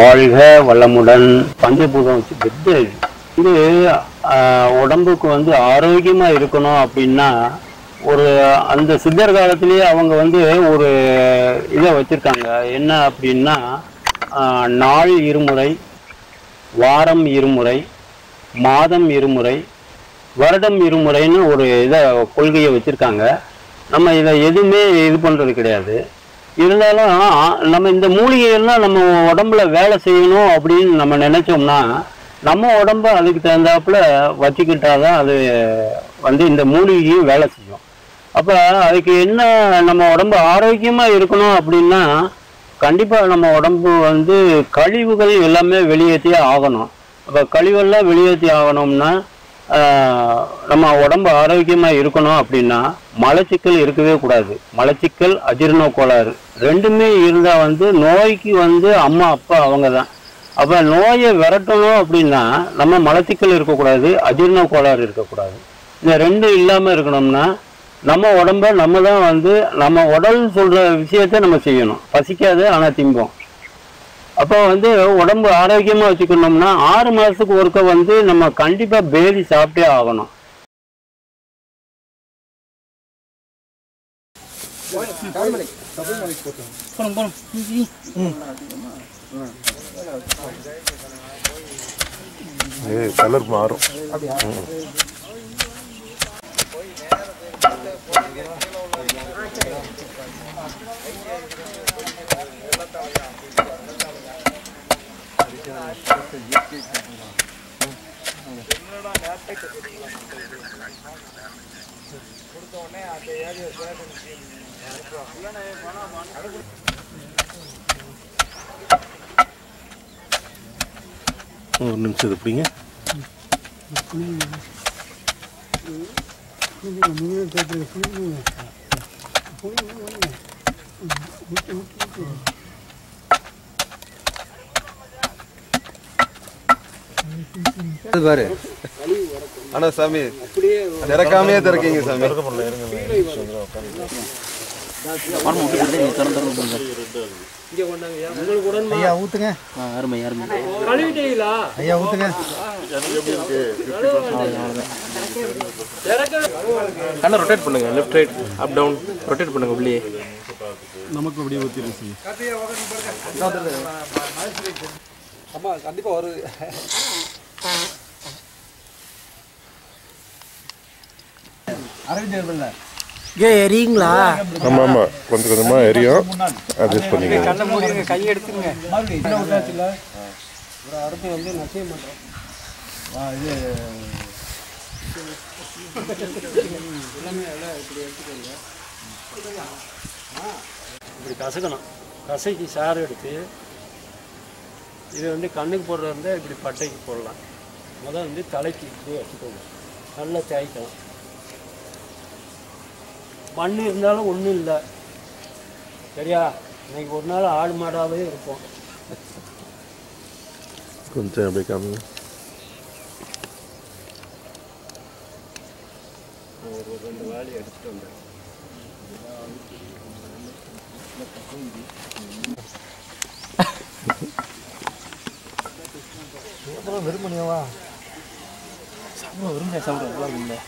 வாழ்க வளமுடன். பஞ்சபூதம் வச்சு பெத்து. இது உடம்புக்கு வந்து ஆரோக்கியமா இருக்கணும் அப்படின்னா ஒரு அந்த சித்தர் காலத்திலேயே அவங்க வந்து ஒரு இதை வச்சிருக்காங்க. என்ன அப்படின்னா நாள் இருமுறை வாரம் இருமுறை மாதம் இருமுறை வருடம் இருமுறைன்னு ஒரு இதை கொள்கையை வச்சுருக்காங்க. நம்ம இதை எதுவுமே இது பண்ணுறது கிடையாது. இருந்தாலும் நம்ம இந்த மூலிகையெல்லாம் நம்ம உடம்புல வேலை செய்யணும் அப்படின்னு நம்ம நினைச்சோம்னா நம்ம உடம்ப அதுக்கு தகுந்தாப்புல வச்சுக்கிட்டாதான் அது வந்து இந்த மூலிகையும் வேலை செய்யும். அப்போ அதுக்கு என்ன நம்ம உடம்பு ஆரோக்கியமாக இருக்கணும் அப்படின்னா கண்டிப்பாக நம்ம உடம்பு வந்து கழிவுகள் எல்லாமே வெளியேற்றியே ஆகணும். அப்போ கழிவெல்லாம் வெளியேற்றி ஆகணும்னா நம்ம உடம்பு ஆரோக்கியமா இருக்கணும் அப்படின்னா மலச்சிக்கல் இருக்கவே கூடாது. மலச்சிக்கல் அஜீரண கோளாறு ரெண்டுமே இருந்தா வந்து நோய்க்கு வந்து அம்மா அப்பா அவங்க தான் அப்ப நோயை விரட்டணும் அப்படின்னா நம்ம மலச்சிக்கல் இருக்கக்கூடாது அஜீரண கோளாறு இருக்கக்கூடாது. இந்த ரெண்டும் இல்லாம இருக்கணும்னா நம்ம உடம்ப நம்ம தான் வந்து நம்ம உடல் சொல்ற விஷயத்த நம்ம செய்யணும். பசிக்காது ஆனா திம்போம். அப்போ வந்து உடம்பு ஆரோக்கியமா வச்சுக்கணும்னா ஆறு மாசத்துக்கு ஒருக்க வந்து நம்ம கண்டிப்பா பேதி சாப்பிட்டே ஆகணும். கலர் மாறும். ஒரு நிமிஷம் இது பிடிங்க. அது பாரு. ஆனா சாமி. திறக்காமையே திறக்கீங்க சாமி. ஐயா ஊத்துங்க. ஐயா ஊத்துங்க. கண்ணை ரொட்டேட் பண்ணுங்க. Left right up down rotate பண்ணுங்க உள்ளே ஆமா கண்டிப்பா ஒரு ஏ எரியுங்களா? ஆமா ஆமா. கொஞ்சம் கொஞ்சமா எரியும். அட்ஜஸ்ட் பண்ணிக்கோங்க. கண்ணை மூடிடுங்க கையை எடுத்துருங்க. அடுத்து வந்து நசியம் பண்றோம் இப்படி கசக்கணும். கசக்கி சாறு எடுத்து இது வந்து கண்ணுக்கு போடுறது இருந்தால் இப்படி பட்டைக்கு போடலாம். முதல் வந்து தலைக்கு இப்படி வச்சுக்கோங்க நல்லா தேய்க்கலாம். மண் இருந்தாலும் ஒன்றும் இல்லை. சரியா? இன்னைக்கு ஒரு நாள் ஆடு மாடாகவே இருப்போம் கொஞ்சம் அப்படியே காமிங்க. ஒரு ரெண்டு வாளி எடுத்துட்டு வந்தேன் வெறுமணியாவா விரும்ப சாப்பிட்றதுலாம் இல்லை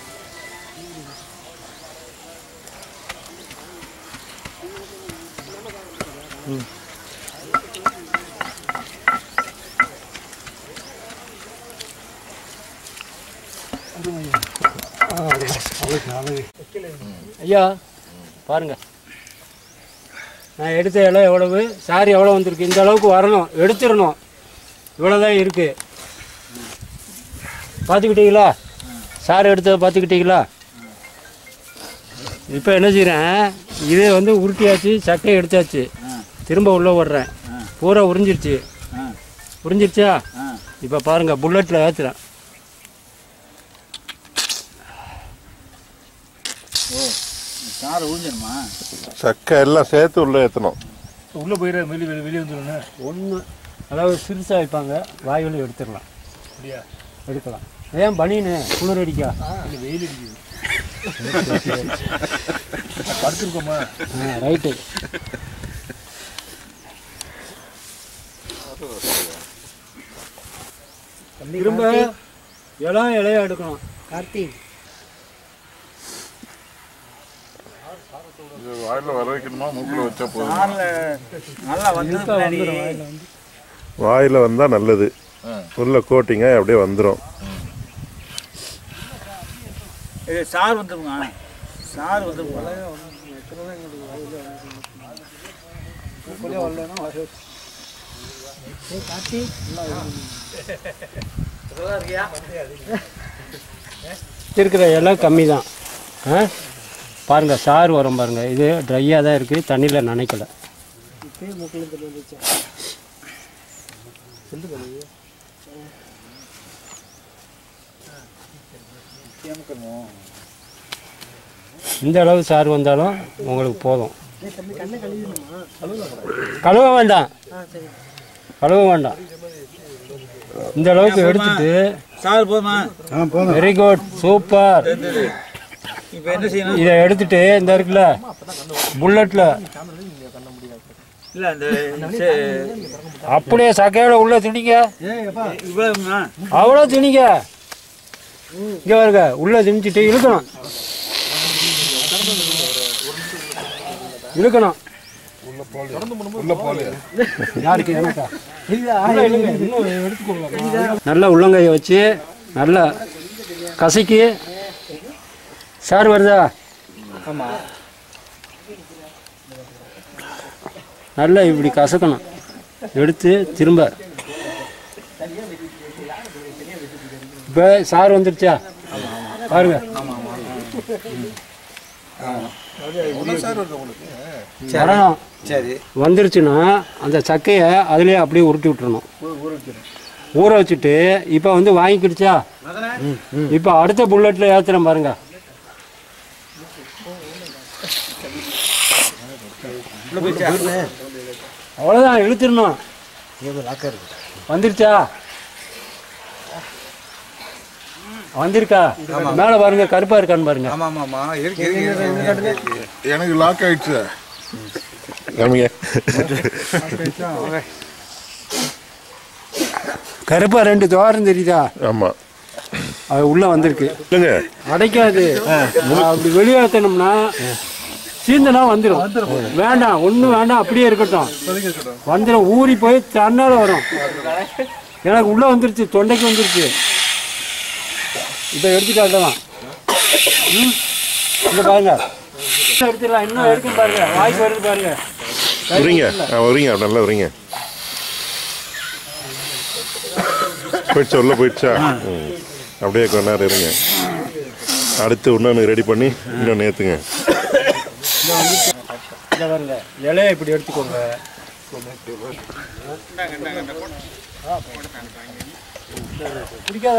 ஐயா பாருங்க. நான் எடுத்த இலை எவ்வளவு சாரி எவ்வளோ வந்திருக்கு? இந்த அளவுக்கு வரணும் எடுத்துடணும். இவ்வளோதான் இருக்குது பார்த்துக்கிட்டீங்களா? சார் எடுத்ததை பார்த்துக்கிட்டீங்களா? இப்போ என்ன செய்கிறேன் இது வந்து உருட்டியாச்சு சக்கையை எடுத்தாச்சு. திரும்ப உள்ளே விடுறேன் பூரா உறிஞ்சிருச்சு. உறிஞ்சிருச்சா? இப்போ பாருங்க புல்லட்டில் ஏற்றுறேன் சாறு சக்கை எல்லாம் சேர்த்து உள்ள ஏற்றணும் உள்ளே போயிட வெளியே வெளியே வெளியே வந்துடுங்க ஒன்று அதாவது சிறுசாக வைப்பாங்க வாயுவில் எடுத்துடலாம். அப்படியா? எடுக்கலாம். ஏன் பனின்னு குளிர் அடிக்கா. இல்லை வெயில் அடிக்குது படுத்துருக்கோமா ரைட்டு. திரும்ப இளம் இலையா எடுக்கணும். கார்த்திக் வாயில வர வைக்கணுமா? மூக்கில் வச்சா போதும்? வாயில வந்தா. நல்லது. உள்ள கோட்டிங்க அப்படியே வந்துடும் இது சார் வந்துருங்க சார் வந்துருங்க இருக்கிற இலை கம்மி தான் ஆ? பாருங்கள் சாறு வரும் பாருங்கள் இது ட்ரையாக தான் இருக்குது தண்ணியில் நனைக்கல. இந்த அளவு சாறு வந்தாலும் உங்களுக்கு போதும். கழுவ வேண்டாம். கழுவ வேண்டாம். இந்த அளவுக்கு எடுத்துட்டு சார் போதுமா? வெரி குட் சூப்பர் இப்போ என்ன செய்யணும்? இதை எடுத்துட்டு இந்த இருக்குல்ல புல்லட்ல அப்படியே சக்கையோட உள்ள திணிங்க அவ்வளோ திணிங்க இங்க பாருங்க உள்ள திணிச்சிட்டு இழுக்கணும். இழுக்கணும். நல்லா உள்ளங்கையை வச்சு நல்லா கசக்கி. சார் வருதா? நல்லா இப்படி கசக்கணும். எடுத்து திரும்ப. இப்போ சார் வந்துருச்சா? பாருங்க. வரணும் சரி. வந்துருச்சுன்னா அந்த சக்கையை அதுலேயே அப்படியே உருட்டி விட்டுறணும். ஊற வச்சுட்டு இப்போ வந்து வாங்கிக்கிடுச்சா? இப்போ அடுத்த புல்லட்டில் ஏற்றுறேன் பாருங்க. அவ்வளோதான் இழுத்துடணும். வந்துருச்சா? வந்திருக்கா? மேலே பாருங்க கருப்பா இருக்கான்னு பாருங்க. ஆமா ஆமா. எனக்கு லாக் ஆயிடுச்சு. கருப்பா ரெண்டு துவாரம் தெரியுதா? ஆமா. அது உள்ள வந்திருக்கு. இல்லைங்க அடைக்காது. அப்படி வெளியேற்றணும்னா சீந்தனா வந்துடும் வேண்டாம் ஒன்றும் வேண்டாம் அப்படியே இருக்கட்டும். வந்துடும் ஊறி போய் தன்னால வரும். எனக்கு உள்ள வந்துருச்சு தொண்டைக்கு வந்துருச்சு. இதை எடுத்துக்காட்டலாம் ம்? இங்க பாருங்க. எடுத்துடலாம் இன்னும் எடுக்கும் பாருங்க. வாய்க்கு வருது பாருங்க. வரீங்க நல்லா வரீங்க போயிடுச்சா உள்ள போயிடுச்சா? ம். அப்படியே கொஞ்ச நேரம் இருங்க. அடுத்து இன்னொன்று ரெடி பண்ணி இன்னொன்று ஏற்றுங்க இங்க பாருங்க. இலையை இப்படி எடுத்துக்கோங்க. பிடிக்காத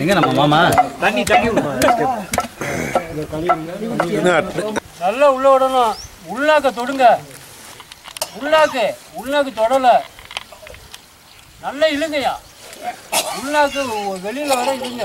எங்க நம்ம மாமா? தண்ணி தண்ணி நல்லா உள்ள விடணும். உள்ளாக்க தொடுங்க. உள்நாக்கு உள்நாக்கு தொடல. நல்லா இழுங்கய்யா. உள்நாக்கு வெளியில வர இழுங்க.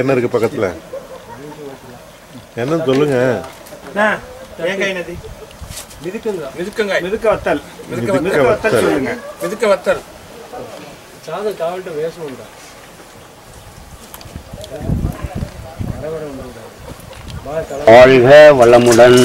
என்ன இருக்கு பக்கத்துல? என்னன்னு சொல்லுங்க. தேங்காய் நதி மிதுக்கங்காய் மிதுக்க வத்தல் மிதுக்க வத்தல். மிதுக்க வத்தல் வாழ்க வளமுடன்.